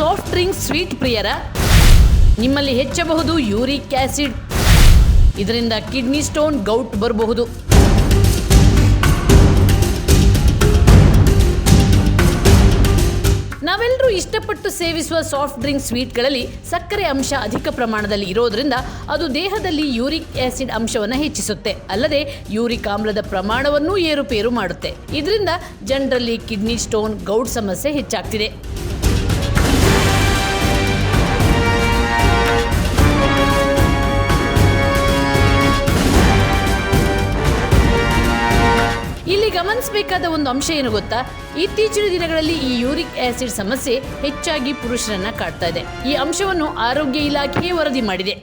Soft drink sweet ಪ್ರಿಯರ ನಿಮ್ಮಲ್ಲಿ ಹೆಚ್ಚಬಹುದು ಯೂರಿಕ್ ಆಸಿಡ್. ಇದರಿಂದ ಕಿಡ್ನಿ ಸ್ಟೋನ್ ಗೌಟ್ ಬರಬಹುದು. ನಾವೆಲ್ಲರೂ ಇಷ್ಟಪಟ್ಟು ಸೇವಿಸುವ ಸಾಫ್ಟ್ ಡ್ರಿಂಕ್ ಸ್ವೀಟ್ಗಳಲ್ಲಿ ಸಕ್ಕರೆ ಅಂಶ ಅಧಿಕ ಪ್ರಮಾಣದಲ್ಲಿ ಇರೋದ್ರಿಂದ ಅದು ದೇಹದಲ್ಲಿ ಯೂರಿಕ್ ಆಸಿಡ್ ಅಂಶವನ್ನು ಹೆಚ್ಚಿಸುತ್ತೆ. ಅಲ್ಲದೆ ಯೂರಿಕ್ ಆಮ್ಲದ ಪ್ರಮಾಣವನ್ನೂ ಏರುಪೇರು ಮಾಡುತ್ತೆ. ಇದರಿಂದ ಜನರಲ್ಲಿ ಕಿಡ್ನಿ ಸ್ಟೋನ್ ಗೌಟ್ ಸಮಸ್ಯೆ ಹೆಚ್ಚಾಗ್ತಿದೆ. ಇಲ್ಲಿ ಗಮನಿಸಬೇಕಾದ ಒಂದು ಅಂಶ ಏನು ಗೊತ್ತಾ? ಇತ್ತೀಚಿನ ದಿನಗಳಲ್ಲಿ ಈ ಯೂರಿಕ್ ಆಸಿಡ್ ಸಮಸ್ಯೆ ಹೆಚ್ಚಾಗಿ ಪುರುಷರನ್ನ ಕಾಡ್ತಾ ಇದೆ. ಈ ಅಂಶವನ್ನು ಆರೋಗ್ಯ ಇಲಾಖೆಯೇ ವರದಿ ಮಾಡಿದೆ.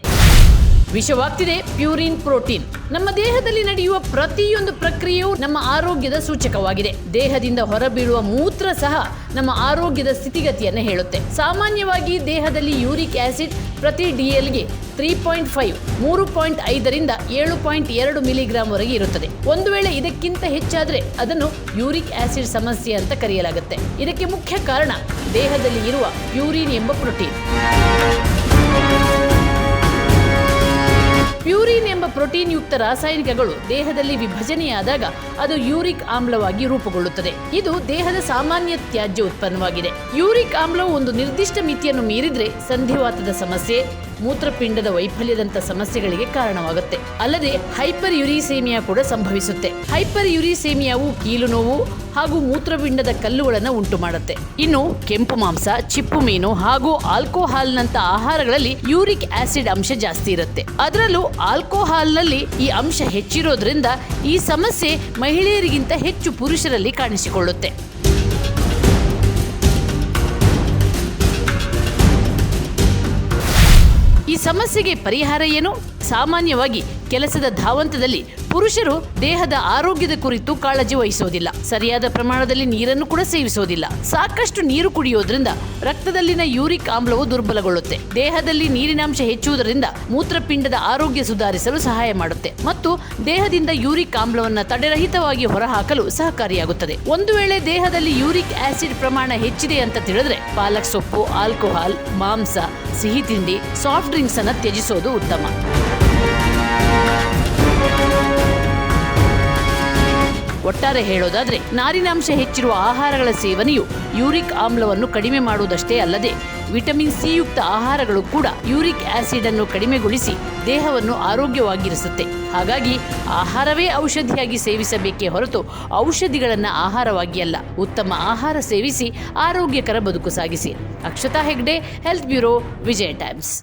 ವಿಷವಾಗ್ತಿದೆ ಪ್ಯೂರಿನ್ ಪ್ರೋಟೀನ್. ನಮ್ಮ ದೇಹದಲ್ಲಿ ನಡೆಯುವ ಪ್ರತಿಯೊಂದು ಪ್ರಕ್ರಿಯೆಯು ನಮ್ಮ ಆರೋಗ್ಯದ ಸೂಚಕವಾಗಿದೆ. ದೇಹದಿಂದ ಹೊರಬೀಳುವ ಮೂತ್ರ ಸಹ ನಮ್ಮ ಆರೋಗ್ಯದ ಸ್ಥಿತಿಗತಿಯನ್ನು ಹೇಳುತ್ತೆ. ಸಾಮಾನ್ಯವಾಗಿ ದೇಹದಲ್ಲಿ ಯೂರಿಕ್ ಆಸಿಡ್ ಪ್ರತಿ ಡಿ ಎಲ್ಗೆ ತ್ರೀ ಪಾಯಿಂಟ್ ಫೈವ್ ಮೂರು ಪಾಯಿಂಟ್ ಐದರಿಂದ ಏಳು ಪಾಯಿಂಟ್ ಎರಡು ಮಿಲಿಗ್ರಾಮ್ ವರೆಗೆ ಇರುತ್ತದೆ. ಒಂದು ವೇಳೆ ಇದಕ್ಕಿಂತ ಹೆಚ್ಚಾದರೆ ಅದನ್ನು ಯೂರಿಕ್ ಆಸಿಡ್ ಸಮಸ್ಯೆ ಅಂತ ಕರೆಯಲಾಗುತ್ತೆ. ಇದಕ್ಕೆ ಮುಖ್ಯ ಕಾರಣ ದೇಹದಲ್ಲಿ ಇರುವ ಯೂರಿನ್ ಎಂಬ ಪ್ರೋಟೀನ್. ಪ್ಯೂರಿನ್ ಎಂಬ ಪ್ರೋಟೀನ್ ಯುಕ್ತ ರಾಸಾಯನಿಕಗಳು ದೇಹದಲ್ಲಿ ವಿಭಜನೆಯಾದಾಗ ಅದು ಯೂರಿಕ್ ಆಮ್ಲವಾಗಿ ರೂಪುಗೊಳ್ಳುತ್ತದೆ. ಇದು ದೇಹದ ಸಾಮಾನ್ಯ ತ್ಯಾಜ್ಯ ಉತ್ಪನ್ನವಾಗಿದೆ. ಯೂರಿಕ್ ಆಮ್ಲವು ಒಂದು ನಿರ್ದಿಷ್ಟ ಮಿತಿಯನ್ನು ಮೀರಿದ್ರೆ ಸಂಧಿವಾತದ ಸಮಸ್ಯೆ ಮೂತ್ರಪಿಂಡದ ವೈಫಲ್ಯದಂತ ಸಮಸ್ಯೆಗಳಿಗೆ ಕಾರಣವಾಗುತ್ತೆ. ಅಲ್ಲದೆ ಹೈಪರ್ ಯುರಿಸೇಮಿಯಾ ಕೂಡ ಸಂಭವಿಸುತ್ತೆ. ಹೈಪರ್ ಯುರಿಸೇಮಿಯಾವು ಕೀಲು ನೋವು ಹಾಗೂ ಮೂತ್ರಪಿಂಡದ ಕಲ್ಲುಗಳನ್ನು ಉಂಟು ಮಾಡುತ್ತೆ ಇನ್ನು ಕೆಂಪು ಮಾಂಸ, ಚಿಪ್ಪು ಮೀನು ಹಾಗೂ ಆಲ್ಕೋಹಾಲ್ನಂತ ಆಹಾರಗಳಲ್ಲಿ ಯೂರಿಕ್ ಆಸಿಡ್ ಅಂಶ ಜಾಸ್ತಿ ಇರುತ್ತೆ. ಅದರಲ್ಲೂ ಆಲ್ಕೋಹಾಲ್ನಲ್ಲಿ ಈ ಅಂಶ ಹೆಚ್ಚಿರೋದ್ರಿಂದ ಈ ಸಮಸ್ಯೆ ಮಹಿಳೆಯರಿಗಿಂತ ಹೆಚ್ಚು ಪುರುಷರಲ್ಲಿ ಕಾಣಿಸಿಕೊಳ್ಳುತ್ತೆ. ಈ ಸಮಸ್ಯೆಗೆ ಪರಿಹಾರ ಏನು? ಸಾಮಾನ್ಯವಾಗಿ ಕೆಲಸದ ಧಾವಂತದಲ್ಲಿ ಪುರುಷರು ದೇಹದ ಆರೋಗ್ಯದ ಕುರಿತು ಕಾಳಜಿ ವಹಿಸೋದಿಲ್ಲ. ಸರಿಯಾದ ಪ್ರಮಾಣದಲ್ಲಿ ನೀರನ್ನು ಕೂಡ ಸೇವಿಸೋದಿಲ್ಲ. ಸಾಕಷ್ಟು ನೀರು ಕುಡಿಯೋದ್ರಿಂದ ರಕ್ತದಲ್ಲಿನ ಯೂರಿಕ್ ಆಮ್ಲವು ದುರ್ಬಲಗೊಳ್ಳುತ್ತೆ. ದೇಹದಲ್ಲಿ ನೀರಿನಾಂಶ ಹೆಚ್ಚುವುದರಿಂದ ಮೂತ್ರಪಿಂಡದ ಆರೋಗ್ಯ ಸುಧಾರಿಸಲು ಸಹಾಯ ಮಾಡುತ್ತೆ ಮತ್ತು ದೇಹದಿಂದ ಯೂರಿಕ್ ಆಮ್ಲವನ್ನು ತಡೆರಹಿತವಾಗಿ ಹೊರಹಾಕಲು ಸಹಕಾರಿಯಾಗುತ್ತದೆ. ಒಂದು ವೇಳೆ ದೇಹದಲ್ಲಿ ಯೂರಿಕ್ ಆಸಿಡ್ ಪ್ರಮಾಣ ಹೆಚ್ಚಿದೆ ಅಂತ ತಿಳಿದ್ರೆ ಪಾಲಕ್ ಸೊಪ್ಪು, ಆಲ್ಕೋಹಾಲ್, ಮಾಂಸ, ಸಿಹಿ ತಿಂಡಿ, ಸಾಫ್ಟ್ ಡ್ರಿಂಕ್ಸ್ ಅನ್ನು ತ್ಯಜಿಸೋದು ಉತ್ತಮ. ಒಟ್ಟಾರೆ ಹೇಳೋದಾದ್ರೆ ನಾರಿನಾಂಶ ಹೆಚ್ಚಿರುವ ಆಹಾರಗಳ ಸೇವನೆಯು ಯೂರಿಕ್ ಆಮ್ಲವನ್ನು ಕಡಿಮೆ ಮಾಡುವುದಷ್ಟೇ ಅಲ್ಲದೆ, ವಿಟಮಿನ್ ಸಿ ಯುಕ್ತ ಆಹಾರಗಳು ಕೂಡ ಯೂರಿಕ್ ಆಸಿಡ್ ಅನ್ನು ಕಡಿಮೆಗೊಳಿಸಿ ದೇಹವನ್ನು ಆರೋಗ್ಯವಾಗಿರಿಸುತ್ತೆ. ಹಾಗಾಗಿ ಆಹಾರವೇ ಔಷಧಿಯಾಗಿ ಸೇವಿಸಬೇಕೇ ಹೊರತು ಔಷಧಿಗಳನ್ನು ಆಹಾರವಾಗಿ ಅಲ್ಲ, ಉತ್ತಮ ಆಹಾರ ಸೇವಿಸಿ ಆರೋಗ್ಯಕರ ಬದುಕು ಸಾಗಿಸಿ. Akshata Hegde health bureau Vijaya times